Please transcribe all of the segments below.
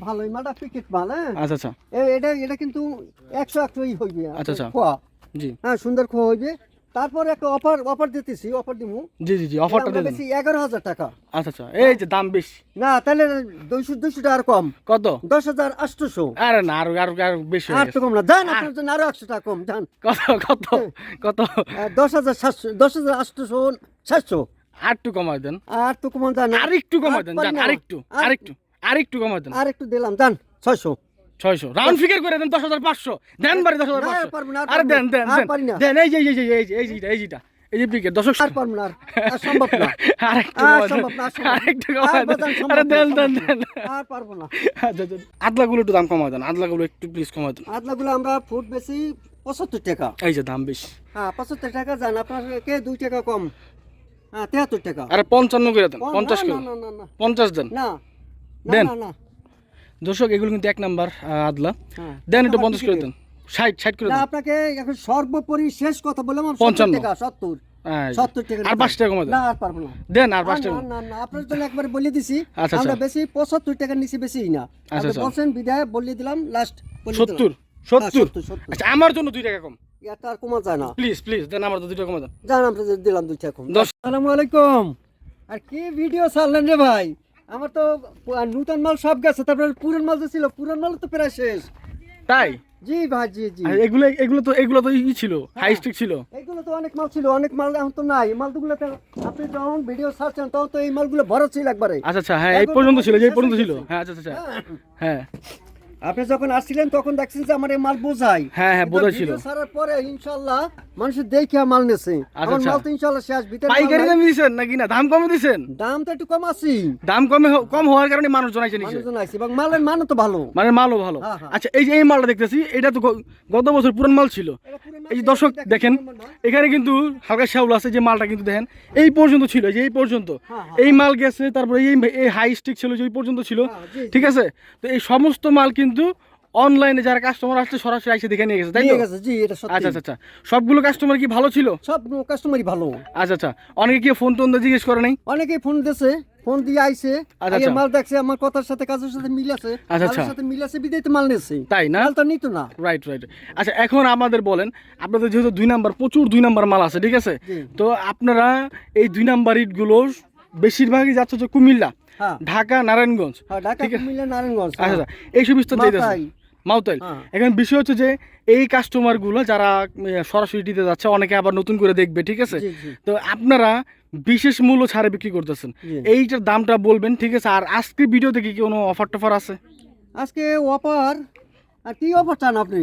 ভালো মালটা পিকেট মাল হ্যাঁ? আচ্ছা আচ্ছা। এটা এটা কিন্তু একশো একশোই হইবে আচ্ছা, আচ্ছা। খোয়া। জি। হ্যাঁ সুন্দর খোয়া হইবে। তারপর একটা অফার অফার দিতেছি অফার দিমু। জি জি জি অফারটা দেন বেশি এগারো হাজার টাকা। আচ্ছা আচ্ছা এই যে দাম বেশি। না তাহলে দুইশো দুইশো টাকা কম। কত? দশ হাজার আটশোশো আরে না আরও আরও আরও বেশি আর তো কম না। আপনার জন্য আরও একশো টাকা কম যান। কত কত কত? সাতশো দশ হাজার আটশোশো সাতশো। আর একটু কমাই দেন। আর তো কমান যান আর একটু কমাই দেন না। আরেকটু আর- আরেকটু। আরেকটু কমাই দেন। আর একটু দিলাম যান ছয়শো। ছয়শো। রাউন্ড ফিগার করে দেন দশ হাজার পাঁচশো। দেন বাড়ি দশ হাজার পাঁচশো। আর দেন দেন দেন। এই যে এই যে এই যে এই যে এই যেটা এই যে পিকেট দশক আর পারব না আর সম্ভব না। আরেকটু সম্ভব না। আরেকটু দেন। আরে দেন দেন দেন। আর পারব না। আচ্ছা আচ্ছা। আদলাগুলো একটু দাম কমাই দেন। আদলাগুলো একটু প্লিজ কমাই দেন। আদলাগুলো আমরা ফুট বেশি পঁচাত্তর টাকা। এই যে দাম বেশি। হ্যাঁ পঁচাত্তর টাকা যান আপনার কে দুই টাকা কম। হ্যাঁ তেহাত্তর টাকা। আরে পঞ্চান্ন করে দেন পঞ্চাশ না, না, পঞ্চাশ দেন। না দেন। দর্শক এগুলো কিন্তু এক নাম্বার আদলা। হ্যাঁ। দেন একটু পঞ্চাশ করে দেন। ষাট ষাট করে দেন। আপনাকে এখন সর্বোপরি শেষ কথা বললাম পঞ্চান্ন। সত্তর। টাকা আর পাঁচ টাকা কমাই না আর পারব না। দেন আর পাঁচ টাকা না, না, না, আপনার জন্য একবার বলে দিছি। আচ্ছা, আমরা আচ্ছা। বেশি পঁচাত্তর টাকার নিচে বেশি না। আচ্ছা। বলছেন বিদায় বলে দিলাম লাস্ট সত্তর হ্যাঁ, সত্তর। আচ্ছা আমার জন্য দুই টাকা কম। এটা আর কমা যায় না। প্লিজ প্লিজ দেন আমার দুই টাকা কমে দেন। জান আমরা দিলাম দুই টাকা কম। আসসালামু আলাইকুম। আর কি ভিডিও ছাড়লেন রে ভাই? আমার তো নূতন মাল সব গেছে তারপরে পুরান মাল তো ছিল পুরান মাল তো প্রায় শেষ। তাই? জি ভাই জি জি। এগুলো এগুলো তো এগুলো তো ই ছিল হাই স্টিক ছিল। এগুলো তো অনেক মাল ছিল অনেক মাল এখন তো নাই। মালগুলো তো আপনি যখন ভিডিও সার্চেন তখন তো এই মালগুলো ভরা ছিল একবারে। আচ্ছা আচ্ছা হ্যাঁ এই পর্যন্ত ছিল যে এই পর্যন্ত ছিল। হ্যাঁ আচ্ছা আচ্ছা হ্যাঁ। আপনি যখন আসছিলেন তখন দেখছেন যে আমার এই মাল বোঝাই। হ্যাঁ, হ্যাঁ, বোঝাই ছিল। ছাড়ার পরে ইনশাআল্লাহ মানুষ দেখে মাল নেছে। আমার আচ্ছা। মাল তো ইনশাআল্লাহ শেষ ভিতরে পাইকারি। দামে দিছেন নাকি না? দাম কমে দিছেন? দাম তো একটু কম আছে। দাম কমে কম হওয়ার কারণে মানুষ জনাইছে নিচে। মানুষজন আছে এবং মালের মানও তো ভালো। মানে মালও ভালো। হ্যাঁ, হ্যাঁ। আচ্ছা এই যে এই মালটা দেখতেছি এটা তো গত বছর পুরান মাল ছিল। এই যে দর্শক দেখেন। এখানে কিন্তু হালকা শ্যাউল আছে যে মালটা কিন্তু দেখেন এই পর্যন্ত ছিল এই যে এই পর্যন্ত। হ্যাঁ, এই মাল গেছে তারপরে এই এই হাই স্টিক ছিল যে এই পর্যন্ত ছিল। ঠিক আছে? তো এই সমস্ত মাল কিন্তু অনলাইনে যারা কাস্টমার আসছে সরাসরি এসে দেখে নিয়ে গেছে তাই আছে জি এটা সত্যি। আচ্ছা আচ্ছা আচ্ছা। সবগুলো কাস্টমার কি ভালো ছিল? সব কাস্টমারই ভালো। আচ্ছা আচ্ছা। অনেকে কি ফোন টোন জিজ্ঞেস করে নাই? অনেকেই ফোন দিয়েছে ফোন দিয়ে আইছে। আচ্ছা, আইয়ে আচ্ছা। মাল দেখছে আমার কথার সাথে কাজের সাথে মিল আছে। আচ্ছা, আচ্ছা। সাথে মিল আছে বিদায় তো মাল নিয়েছে তাই না? মাল তো নিত না। রাইট রাইট আচ্ছা এখন আমাদের বলেন আপনাদের যেহেতু দুই নাম্বার প্রচুর দুই নাম্বার মাল আছে ঠিক আছে? তো আপনারা এই দুই নাম্বার ইটগুলো বেশিরভাগই যাচ্ছে হচ্ছে কুমিল্লা হ্যাঁ। ঢাকা নারায়ণগঞ্জ। হ্যাঁ, নারায়ণগঞ্জ আচ্ছা আচ্ছা এইসব বিস্তার মাউতাইল হ্যাঁ। এখন বিষয় হচ্ছে যে এই কাস্টমারগুলো যারা উম, সরাসরি দিতে যাচ্ছে অনেকে আবার নতুন করে দেখবে ঠিক আছে। তো আপনারা বিশেষ মূল্য ছাড়ে বিক্রি করতেছেন। এইটার দামটা বলবেন ঠিক আছে? আর আজকে ভিডিওতে কি কোনো অফার টফার আছে? আজকে অফার আর কি অফার চান আপনি?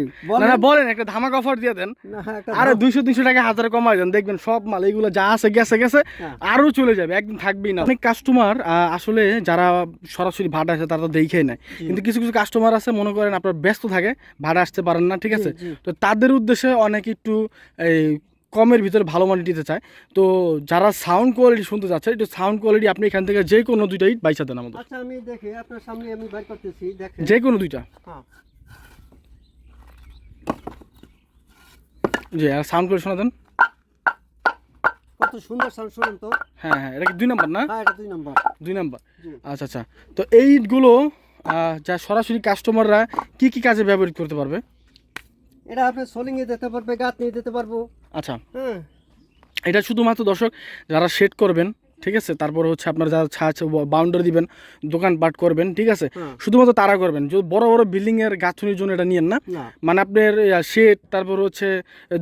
না বলেন একটা ধামাক অফার দিয়ে দেন। আরে দাম- দুইশো তিনশো টাকা হাজার কমাই দেন। দেখবেন সব মাল এগুলো যা আছে গেছে গেছে হ্যাঁ। আরও চলে যাবে একদিন থাকবেই না। অনেক কাস্টমার আসলে যারা সরাসরি ভাড়া আসে তারা তো দেখেই নেয়। কিন্তু কিছু কিছু কাস্টমার আছে মনে করেন আপনার ব্যস্ত থাকে ভাড়া আসতে পারেন না ঠিক আছে। তো তাদের উদ্দেশ্যে অনেক একটু এই কমের ভিতরে ভালো মানের দিতে চায়। তো যারা সাউন্ড কোয়ালিটি শুনতে চাচ্ছে একটু সাউন্ড কোয়ালিটি আপনি এখান থেকে যে কোনো দুইটাই বাইসা দেন আমাদের। আচ্ছা আমি দেখি আপনার সামনে আমি বের করতেছি দেখেন। যে কোনো দুইটা। হ্যাঁ। জি আর সাউন্ড করে শোনা দেন। কত সুন্দর সাউন্ড শুনুন তো। হ্যাঁ হ্যাঁ এটা কি দুই নাম্বার না? হ্যাঁ এটা দুই নম্বর দুই নাম্বার আচ্ছা আচ্ছা। তো এইগুলো যা সরাসরি কাস্টমাররা কি কি কাজে ব্যবহৃত করতে পারবে? এটা আপনি সোলিং এ দিতে পারবে গাত নিয়ে দিতে পারব। আচ্ছা। হ্যাঁ। এটা শুধুমাত্র দর্শক যারা সেট করবেন ঠিক আছে? তারপর হচ্ছে আপনারা যারা ছাদ বাউন্ডারি দিবেন দোকানপাট করবেন ঠিক আছে? হ্যাঁ। শুধুমাত্র তারা করবেন। যদি বড় বড় বিল্ডিং এর গাছনির জন্য এটা নিয়েন না মানে আপনার শেড তারপর হচ্ছে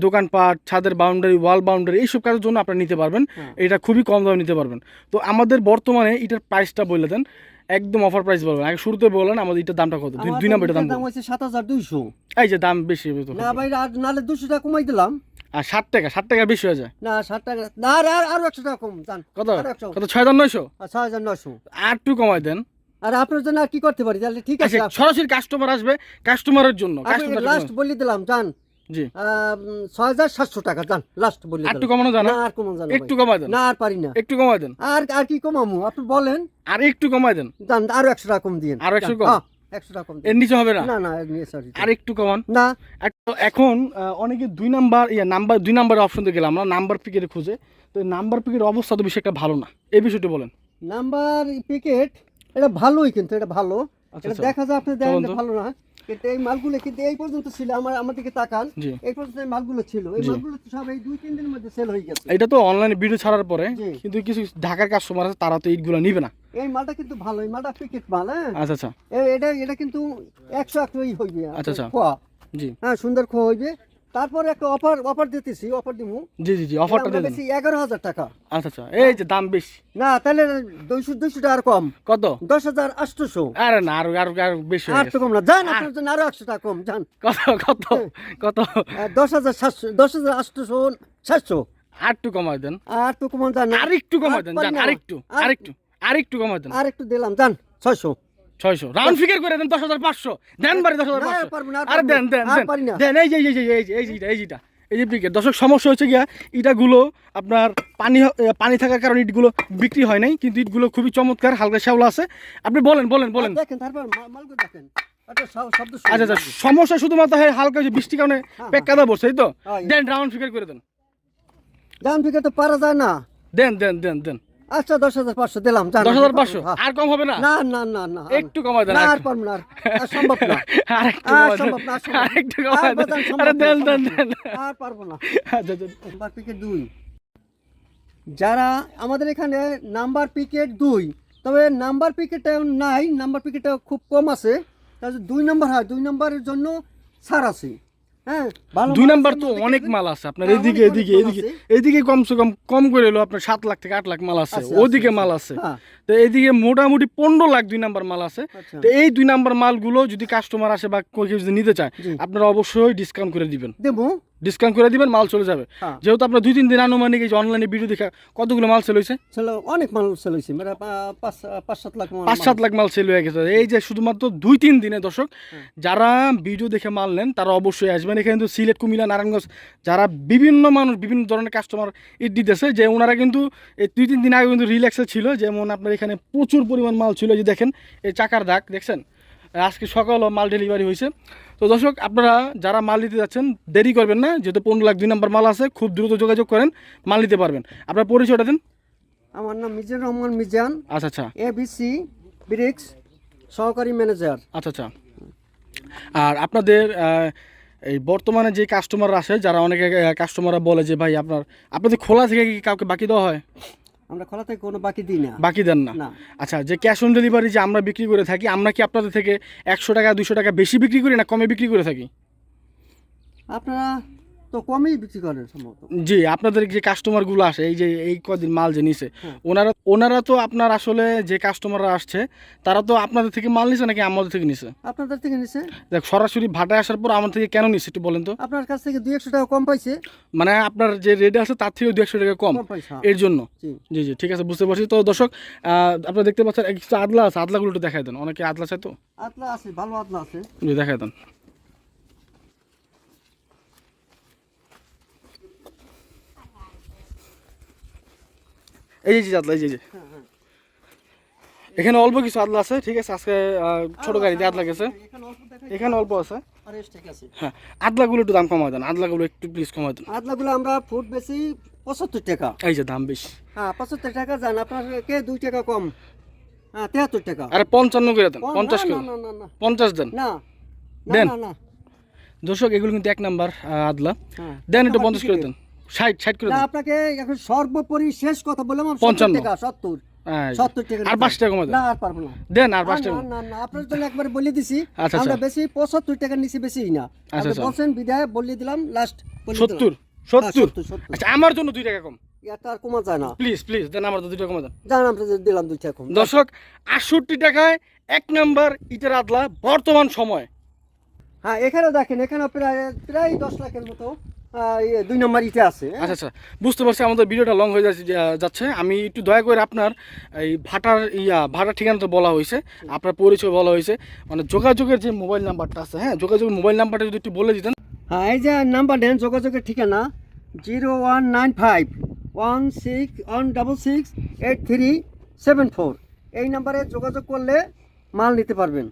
দোকান দোকানপাট ছাদের বাউন্ডারি ওয়াল বাউন্ডারি এইসব কাজের জন্য আপনারা নিতে পারবেন। হ্যাঁ। এটা খুবই কম দামে নিতে পারবেন। তো আমাদের বর্তমানে এটার প্রাইসটা বলে দেন একদম অফার প্রাইস বলবেন। আগে শুরুতে বললেন আমাদের এটার দামটা কত? দুই- নম্বর দাম দাম হচ্ছে সাত হাজার দুইশো। এই যে দাম বেশি হবে তো। না ভাই আর নালে দুশো টাকা কমাই দিলাম। আর ষাট টাকা ষাট টাকা বেশি হয়ে যায়। না ষাট টাকা না আর আর- একশো টাকা কম জান। কত? কত ছয় হাজার নয়শো? আর ছয় হাজার নশো আর একটু কমাই দেন। আর আপনার জন্য আর কি করতে পারি? তাহলে ঠিক আছে আচ্ছা সরাসরি কাস্টমার আসবে কাস্টমারের জন্য কাস্টমার লাস্ট বলে দিলাম জান। ছয় হাজার সাতশো টাকা জান লাস্ট বলে একটু কমানো জানা আর কমান জান একটু কমাই দেন। না আর পারি না। একটু কমাই দেন। আর আর কি কমামু? আপনি বলেন। আর একটু কমাই দেন। জান আরও একশো টাকা কম দিন আরও একশো কম? এর নিচে হবে না? না না সরি আর একটু কমান। না। এখন অনেকে দুই নাম্বার ইয়া নাম্বার দুই নাম্বার অপশন গেলাম। নাম্বার পিকেটে খুঁজে। তো নাম্বার পিকের অবস্থা তো বেশি একটা ভালো না। এই বিষয়টি বলেন। নাম্বার প্যাকেট এটা ভালোই কিন্তু এটা ভালো। আচ্ছা, এটা আচ্ছা। দেখা যায় আপনি দেখেন। ভালো না। কিন্তু এই মালগুলো কিন্তু এই পর্যন্ত ছিল আমার আমার দিকে তাকান এই পর্যন্ত এই মালগুলো ছিল। এই মালগুলো সব এই দুই তিন দিনের মধ্যে সেল হয়ে গেছে। এটা তো অনলাইনে ভিডিও ছাড়ার পরে কিন্তু কিছু ঢাকার কাস্টমার আছে তারা তো ইটগুলো নিবে না। এই মালটা কিন্তু ভালো এই মালটা প্যাকেট মাল হ্যাঁ? আচ্ছা আচ্ছা। এটা এটা কিন্তু একশো একশোই হইবে আচ্ছা, আচ্ছা। জি। হ্যাঁ সুন্দর খোয়া হইবে। তারপরে একটা অফার অফার দিতেছি অফার দিমু। জি জি জি অফারটা দিয়ে দেন। এগারো হাজার টাকা। আচ্ছা আচ্ছা এই যে দাম বেশি। না তাহলে দুইশো দুইশো টাকার কম। কত? দশ হাজার আটশোশো আরে না আরও আরও আরও বেশি আর তো কম না। যান আপনার জন্য আরও একশো টাকা কম যান। কত কত কত? আহ, দশ হাজার সাতশো দশ হাজার আটশোশো সাতশো। আর একটু কমাই দেন। আর তো কমান যান আর একটু কমাই দেন আর জান পারি না। আর একটু আর- আর একটু আর একটু কমাই দেন। আর একটু দিলাম যান ছয়শো। ছয়শো। রাউন্ড ফিগার করে দেন দশ হাজার পাঁচশো। দেন বাড়ি দশ হাজার পাঁচশো। আর দেন দেন দেন। এই যে এই যে এই যে এই যেটা এই যেটা। এই যে পিকেট দর্শক সমস্যা হচ্ছে গিয়া ইটাগুলো আপনার পানি পানি থাকার কারণে ইটগুলো বিক্রি হয় নাই কিন্তু ইটগুলো খুবই চমৎকার হালকা শ্যাওলা আছে। আপনি বলেন বলেন বলেন। দেখেন তারপর মালগুলো দেখেন। আচ্ছা আচ্ছা সমস্যা শুধুমাত্র হয় হালকা যে বৃষ্টির কারণে পেক কাদা বসছে তো? দেন রাউন্ড ফিগার করে দেন। যান ফিকে তো পারা যায় না। দেন দেন দেন দেন। আচ্ছা দশ হাজার পাঁচশো দিলাম দশ হাজার পাঁচশো? হ্যাঁ। আর কম হবে না? না না না না একটু দেন আর পারব না আর- সম্ভব না। আর একটু সম্ভব না, আর। একটু দেন। আরে দেন দেন দেন। আর পারব না। আচ্ছা আচ্ছা। নাম্বার পিকেট দুই। যারা আমাদের এখানে নাম্বার পিকেট দুই তবে নাম্বার পিকেটটা নাই নাম্বার পিকেটটা খুব কম আছে। দুই নাম্বার হয় দুই নাম্বারের জন্য ছাড় আছে। দুই নাম্বার তো অনেক মাল আছে। আপনার হ্যাঁ, এদিকে এদিকে এদিকে এদিকে কমসে কম কম করে এলো আপনার সাত লাখ থেকে আট লাখ মাল আছে। ওদিকে মাল আছে। আছে হ্যাঁ, তো এদিকে মোটামুটি পনেরো লাখ দুই নাম্বার মাল আছে। আচ্ছা। তো এই দুই নাম্বার মালগুলো যদি কাস্টমার আসে বা কেউ যদি নিতে চায় আপনারা অবশ্যই ডিসকাউন্ট করে দিবেন। দেবো। ডিসকাউন্ট করে দিবেন মাল চলে যাবে। হ্যাঁ। যেহেতু আপনার দুই তিন দিন আনুমানিক এই যে অনলাইনে ভিডিও দেখা কতগুলো মাল সেল হয়েছে? অনেক মাল সেল হয়েছে মানে পাঁচ সাত লাখ পাঁচ সাত লাখ মাল সেল হয়ে গেছে। এই যে শুধুমাত্র দুই তিন দিনে দর্শক হ্যাঁ। যারা ভিডিও দেখে মাল নেন তারা অবশ্যই আসবেন। এখানে কিন্তু সিলেট কুমিল্লা নারায়ণগঞ্জ যারা বিভিন্ন মানুষ বিভিন্ন ধরনের কাস্টমার ইট দিতেছে যে ওনারা কিন্তু এই দুই তিন দিন আগে কিন্তু রিল্যাক্সে ছিল। যেমন আপনার এখানে প্রচুর পরিমাণ মাল ছিল যে দেখেন এই চাকার দাগ দেখছেন? আজকে সকালও মাল ডেলিভারি হয়েছে। তো দর্শক আপনারা যারা মাল নিতে যাচ্ছেন দেরি করবেন না। যেহেতু পনেরো লাখ দুই নম্বর মাল আছে খুব দ্রুত যোগাযোগ করেন মাল নিতে পারবেন। আপনার পরিচয়টা দেন। আমার নাম মিজান রহমান মিজান। আচ্ছা আচ্ছা। এবিসি ব্রিক্স সহকারী ম্যানেজার। আচ্ছা আচ্ছা। আর আপনাদের এই বর্তমানে যে কাস্টমার আসে যারা অনেকে কাস্টমাররা বলে যে ভাই আপনার আপনাদের খোলা থেকে কি কাউকে বাকি দেওয়া হয়? আমরা খোলা থেকে কোনো বাকি দিই না। বাকি দেন না? আচ্ছা যে ক্যাশ অন ডেলিভারি যে আমরা বিক্রি করে থাকি আমরা কি আপনাদের থেকে একশো টাকা দুশো টাকা বেশি বিক্রি করি না কমে বিক্রি করে থাকি? আপনারা তো কমই বিক্রি সম্ভবত। জি আপনাদের যে কাস্টমারগুলো আসে এই যে এই কদিন মাল যে নিছে হ্যাঁ। ওনারা ওনারা তো আপনার আসলে যে কাস্টমাররা আসছে তারা তো আপনাদের থেকে মাল নিছে নাকি আমাদের থেকে নিছে? আপনাদের থেকে নিছে। দেখ সরাসরি ভাটায় আসার পর আমার থেকে কেন নিছে একটু বলেন তো। আপনার কাছ থেকে দুই একশো টাকা কম পাইছে। মানে আপনার যে রেট আছে তার থেকেও দু একশো টাকা কম। হ্যাঁ। এর জন্য। জি। জি ঠিক আছে বুঝতে পারছি। তো দর্শক আপনারা দেখতে পাচ্ছেন কিছু আদলা আছে আদলাগুলো একটু দেখাই দেন। অনেকে আদলা চাই তো? আতলা আছে ভালো আতলা আছে। জি দেখাই দেন। এই যে আদলা এই যে এখানে অল্প কিছু আদলা আছে ঠিক আছে? আজকে ছোট গাড়িতে আদলা গেছে। এখানে অল্প আছে। হ্যাঁ আদলাগুলো একটু দাম কমাই দেন আদলাগুলো একটু প্লিজ কমাই দেন। আতলাগুলো আমরা ফুট বেশি পঁচাত্তর টাকা। এই যে দাম বেশি। হ্যাঁ পঁচাত্তর টাকা যান আপনার কে দুই টাকা কম। হ্যাঁ তেহাত্তর টাকা। আরে পঞ্চান্ন করে দেন পঞ্চাশ করে না না না। পঞ্চাশ দেন। না দেন। দর্শক এগুলো কিন্তু এক নাম্বার আদলা। হ্যাঁ। দেন একটু পঞ্চাশ করে দেন। ষাট ষাট করে আপনাকে এখন সর্বোপরি শেষ কথা বললাম পঞ্চান্ন। টাকা সত্তর। সত্তর টাকা আর পাঁচ টাকা কমে না আর পারব না। দেন আর পাঁচ টাকা না না না আপনার জন্য একবার বলে দিছি। আমরা। বেশি পঁচাত্তর টাকার নিচে বেশি না। আপনি। বলছেন বিদায় বলে দিলাম লাস্ট সত্তর সত্তর। সত্তর সত্তর। আচ্ছা আমার জন্য দুই টাকা কম। আর কমা যায় না। প্লিজ প্লিজ দেন আমার তো দুই টাকা কমে দেন। জান আমরা দিলাম দুই টাকা কম। দর্শক আটষট্টি টাকায় এক নাম্বার ইটের আদলা বর্তমান সময়। হ্যাঁ এখানেও দেখেন এখানেও প্রায় প্রায় দশ লাখের মতো। দুই নম্বর ইটে আছে হ্যাঁ? আচ্ছা আচ্ছা। বুঝতে পারছি আমাদের ভিডিওটা লং হয়ে যাচ্ছে যাচ্ছে। আমি একটু দয়া করে আপনার এই ভাটার ইয়া ভাটার ঠিকানা তো বলা হয়েছে আপনার পরিচয় বলা হয়েছে। মানে যোগাযোগের যে মোবাইল নাম্বারটা আছে হ্যাঁ যোগাযোগের মোবাইল নাম্বারটা যদি একটু বলে দিতেন। হ্যাঁ এই যে নাম্বার নেন যোগাযোগের ঠিকানা zero one nine five one six one double six eight three seven four এই নাম্বারে যোগাযোগ করলে মাল নিতে পারবেন।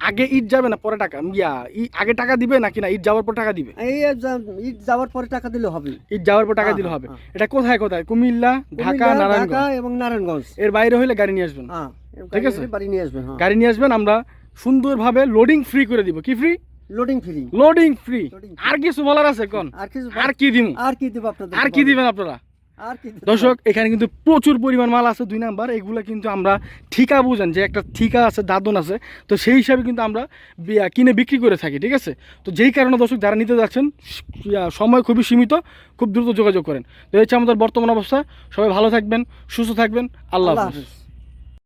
আগে ইট যাবে না পরে টাকা। ইয়া আগে টাকা দিবে নাকি না? ইট যাওয়ার পর টাকা দিবে? এই ঈদ যাওয়ার পরে টাকা দিলে হবে। ইট যাওয়ার পর টাকা হ্যাঁ, দিলে হ্যাঁ, হবে। হ্যাঁ। এটা কোথায় কোথায়? কুমিল্লা ঢাকা নারায়ণগঞ্জ? এবং নারায়ণগঞ্জ। এর বাইরে হইলে গাড়ি নিয়ে আসবেন। হ্যাঁ ঠিক আছে। বাড়ি নিয়ে আসবেন হ্যাঁ। গাড়ি নিয়ে আসবেন আমরা সুন্দরভাবে লোডিং ফ্রি করে দিব। কি free loading free loading free আর কিছু বলার আছে কোন? আর কিছু আর কি দিব আর কি দিব আপনাদের আর কি দিবেন আপনারা? দর্শক এখানে কিন্তু প্রচুর পরিমাণ মাল আছে দুই নাম্বার। এগুলো কিন্তু আমরা ঠিকা বুঝেন যে একটা ঠিকা আছে দাদন আছে তো সেই হিসাবে কিন্তু আমরা কিনে বিক্রি করে থাকি ঠিক আছে? তো যেই কারণে দর্শক যারা নিতে যাচ্ছেন সময় খুবই সীমিত খুব দ্রুত যোগাযোগ করেন। তো এই হচ্ছে আমাদের বর্তমান অবস্থা। সবাই ভালো থাকবেন সুস্থ থাকবেন। আল্লাহ হাফেজ।